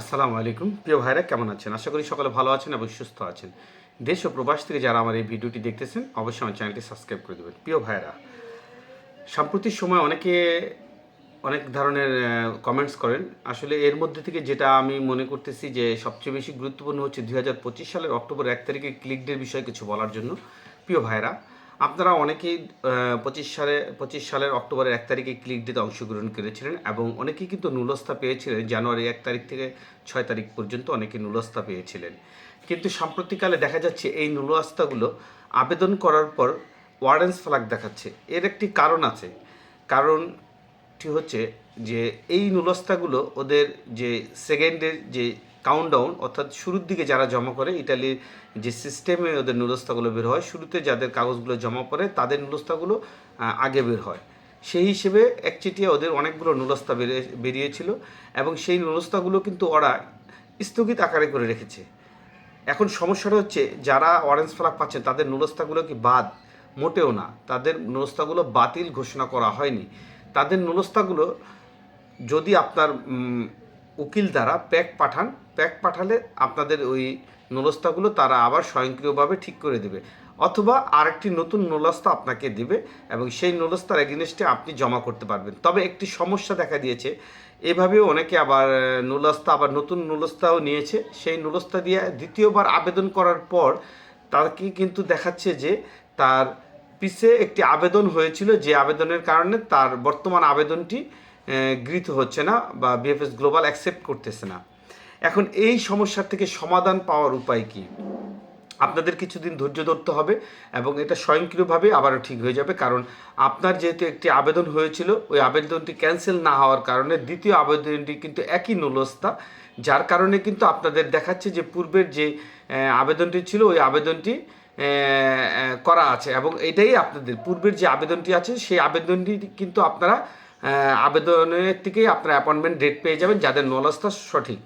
আসসালামু আলাইকুম। প্রিয় ভাইরা, কেমন আছেন? আশা করি সকলে ভালো আছেন এবং সুস্থ আছেন। দেশ ও প্রবাস থেকে যারা আমার এই ভিডিওটি দেখতেছেন, অবশ্যই আমার চ্যানেলটি সাবস্ক্রাইব করে দেবেন। প্রিয় ভাইরা, সাম্প্রতিক সময় অনেকে অনেক ধরনের কমেন্টস করেন। আসলে এর মধ্যে থেকে যেটা আমি মনে করতেছি যে সবচেয়ে বেশি গুরুত্বপূর্ণ হচ্ছে দুই হাজার পঁচিশ সালের অক্টোবর এক তারিখে ক্লিক ডের বিষয়ে কিছু বলার জন্য। প্রিয় ভাইরা আপনারা অনেকেই পঁচিশ সালে, পঁচিশ সালের অক্টোবরের এক তারিখে ক্লিক ডেতে অংশগ্রহণ করেছিলেন এবং অনেকেই কিন্তু নুলস্থা পেয়েছিলেন। জানুয়ারি এক তারিখ থেকে ছয় তারিখ পর্যন্ত অনেকে নুলস্থা পেয়েছিলেন। কিন্তু সাম্প্রতিককালে দেখা যাচ্ছে এই নুলস্থাগুলো আবেদন করার পর ওয়ারেন্স ফ্ল্যাগ দেখাচ্ছে। এর একটি কারণ আছে। কারণটি হচ্ছে যে এই নুলস্থাগুলো ওদের যে সেকেন্ডের যে কাউন্টডাউন অর্থাৎ শুরুর দিকে যারা জমা করে ইটালির যে সিস্টেমে ওদের নুলস্থাগুলো বের হয় শুরুতে যাদের কাগজগুলো জমা পড়ে তাদের নুলস্থাগুলো আহ, আগে বের হয়। সেই হিসেবে একচেটিয়া ওদের অনেকগুলো নুলস্থা বেরিয়ে বেরিয়েছিল এবং সেই নুলস্থাগুলো কিন্তু ওরা স্থগিত আকারে করে রেখেছে। এখন সমস্যাটা হচ্ছে যারা অরেঞ্জ ফ্ল্যাগ পাচ্ছেন তাদের নুলস্থাগুলো কি বাদ? মোটেও না। তাদের নুলস্থাগুলো বাতিল ঘোষণা করা হয়নি। তাদের নুলস্থাগুলো যদি আপনার উকিল দ্বারা প্যাক পাঠান। প্যাক পাঠালে আপনাদের ওই নুলস্থাগুলো তারা আবার স্বয়ংক্রিয়ভাবে ঠিক করে দেবে। অথবা আরেকটি নতুন নুলস্থা আপনাকে দেবে এবং সেই নুলস্থার এগেনস্টে আপনি জমা করতে পারবেন। তবে একটি সমস্যা দেখা দিয়েছে। এভাবেও অনেকে আবার আহ, নুলস্থা আবার নতুন নুলস্থাও নিয়েছে। সেই নুলস্থা দিয়ে দ্বিতীয়বার আবেদন করার পর তাকে কিন্তু দেখাচ্ছে যে তার পিছে একটি আবেদন হয়েছিল। যে আবেদনের কারণে তার বর্তমান আবেদনটি গৃহীত হচ্ছে না বা বিএফএস গ্লোবাল অ্যাকসেপ্ট করতেছে না। এখন এই সমস্যার থেকে সমাধান পাওয়ার উপায় কি? আপনাদের কিছুদিন ধৈর্য ধরতে হবে এবং এটা স্বয়ংক্রিয়ভাবে আবারও ঠিক হয়ে যাবে কারণ আপনার যেহেতু একটি আবেদন হয়েছিল, ওই আবেদনটি ক্যান্সেল না হওয়ার কারণে দ্বিতীয় আবেদনটি কিন্তু একই নুলস্থা, যার কারণে কিন্তু আপনাদের দেখাচ্ছে যে পূর্বের যে আবেদনটি ছিল ওই আবেদনটি করা আছে এবং এটাই আপনাদের, পূর্বের যে আবেদনটি আছে সেই আবেদনটি কিন্তু আপনারা আবেদনের থেকেই আপনারা অ্যাপয়েন্টমেন্ট ডেট পেয়ে যাবেন, যাদের নলস্থা সঠিক।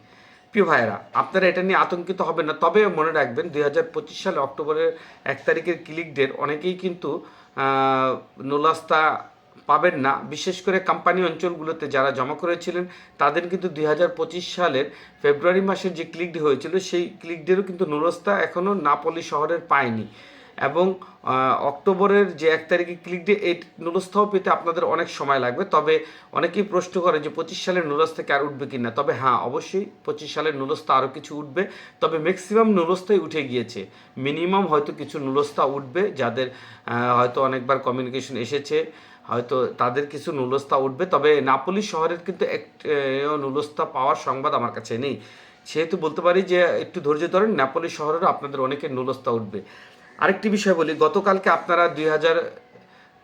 প্রিয় ভাইয়েরা, আপনারা এটা নিয়ে আতঙ্কিত হবেন না। তবে মনে রাখবেন, দুই হাজার পঁচিশ সালে অক্টোবরের এক তারিখের ক্লিক ডেট অনেকেই কিন্তু নোলাস্তা পাবেন না। বিশেষ করে কোম্পানি অঞ্চলগুলোতে যারা জমা করেছিলেন, তাদের কিন্তু দুই হাজার পঁচিশ সালের ফেব্রুয়ারি মাসের যে ক্লিক হয়েছিল, সেই ক্লিক ডেরও কিন্তু নুরস্তা এখনও নাপলি শহরের পায়নি। এবং অক্টোবরের যে এক তারিখে ক্লিক ডে এই নুরস্থাও পেতে আপনাদের অনেক সময় লাগবে। তবে অনেকেই প্রশ্ন করে যে পঁচিশ সালের নুরস থেকে আর উঠবে কি না তবে হ্যাঁ অবশ্যই পঁচিশ সালের নুরস্তা আরও কিছু উঠবে। তবে ম্যাক্সিমাম নুরস্তাই উঠে গিয়েছে। মিনিমাম হয়তো কিছু নুরস্তা উঠবে যাদের হয়তো অনেকবার কমিউনিকেশন এসেছে, হয়তো তাদের কিছু নুলস্তা উঠবে। তবে নাপলি শহরের কিন্তু এক নুলস্তা পাওয়ার সংবাদ আমার কাছে নেই। সেহেতু বলতে পারি যে একটু ধৈর্য ধরেন, নাপলি শহরেরও আপনাদের অনেকের নুলস্তা উঠবে। আরেকটি বিষয় বলি, গতকালকে আপনারা দুই হাজার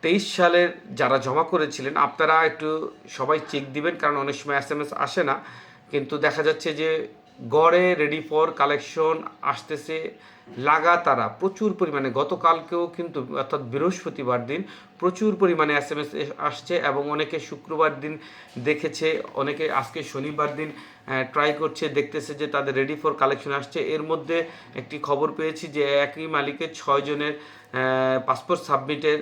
তেইশ সালের যারা জমা করেছিলেন, আপনারা একটু সবাই চেক দিবেন, কারণ অনেক সময় এস এম এস আসে না। কিন্তু দেখা যাচ্ছে যে গড়ে রেডি ফর কালেকশন আসতেছে লাগাতারা। প্রচুর পরিমাণে গতকালকেও কিন্তু, অর্থাৎ বৃহস্পতিবার দিন প্রচুর পরিমাণে এস এম এস, আসছে এবং অনেকে শুক্রবার দিন দেখেছে, অনেকে আজকে শনিবার দিন ট্রাই করছে, দেখতেছে যে তাদের রেডি ফর কালেকশন আসছে। এর মধ্যে একটি খবর পেয়েছি যে একই মালিকের ছয়জনের পাসপোর্ট সাবমিটের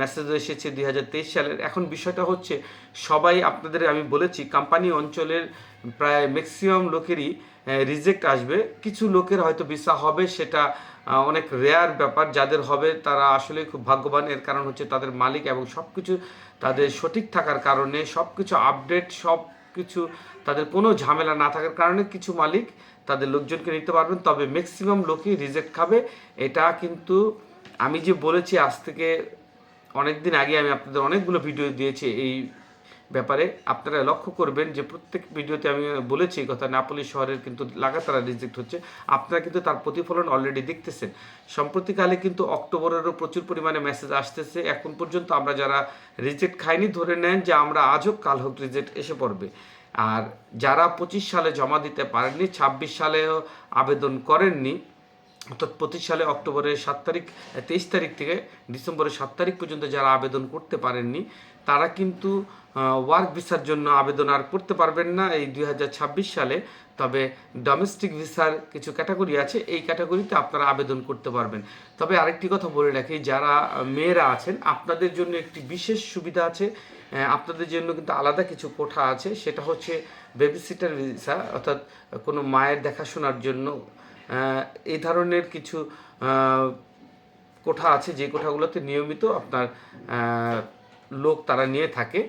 মেসেজ এসেছে দুই হাজার তেইশ সালের। এখন বিষয়টা হচ্ছে, সবাই আপনাদের আমি বলেছি কোম্পানি অঞ্চলের প্রায় ম্যাক্সিমাম লোকেরই রিজেক্ট আসবে। কিছু লোকের হয়তো ভিসা হবে, সেটা অনেক রেয়ার ব্যাপার। যাদের হবে, তারা আসলে খুব ভাগ্যবান। এর কারণ হচ্ছে তাদের মালিক এবং সব কিছু তাদের সঠিক থাকার কারণে সব কিছু আপডেট সব কিছু তাদের কোনো ঝামেলা না থাকার কারণে কিছু মালিক তাদের লোকজনকে নিতে পারবেন। তবে ম্যাক্সিমাম লোকই রিজেক্ট খাবে। এটা কিন্তু আমি যে বলেছি, আজ থেকে অনেক দিন আগে আমি আপনাদের অনেকগুলো ভিডিও দিয়েছি। এই ব্যাপারে আপনারা লক্ষ্য করবেন যে প্রত্যেক ভিডিওতে আমি বলেছি এই কথা, নাপলি শহরের কিন্তু লাগাতার রিজেক্ট হচ্ছে। আপনারা কিন্তু তার প্রতিফলন অলরেডি দেখতেছেন। সম্প্রতিকালে কিন্তু অক্টোবরেরও প্রচুর পরিমাণে মেসেজ আসতেছে। এখন পর্যন্ত আমরা যারা রিজেক্ট খাইনি, ধরে নেন যে আমরা আজও কাল হোক রিজেক্ট এসে পড়বে। আর যারা পঁচিশ সালে জমা দিতে পারেননি, ছাব্বিশ সালেও আবেদন করেননি অর্থাৎ পঁচিশ সালে অক্টোবরের সাত তারিখ তেইশ তারিখ থেকে ডিসেম্বরের সাত তারিখ পর্যন্ত যারা আবেদন করতে পারেননি, তারা কিন্তু ওয়ার্ক ভিসার জন্য আবেদন আর করতে পারবেন না এই দুই হাজার ছাব্বিশ সালে। তবে ডোমেস্টিক ভিসার কিছু ক্যাটাগরি আছে, এই ক্যাটাগরিতে আপনারা আবেদন করতে পারবেন। তবে আরেকটি কথা বলে রাখি, যারা মেয়েরা আছেন, আপনাদের জন্য একটি বিশেষ সুবিধা আছে আপনাদের জন্য কিন্তু আলাদা কিছু কোঠা আছে, সেটা হচ্ছে বেবিসিটার ভিসা অর্থাৎ কোনো মায়ের দেখাশোনার জন্য এই ধরনের কিছু কোঠা আছে যে কোঠাগুলোতে নিয়মিত আপনার লোক তারা নিয়ে থাকে।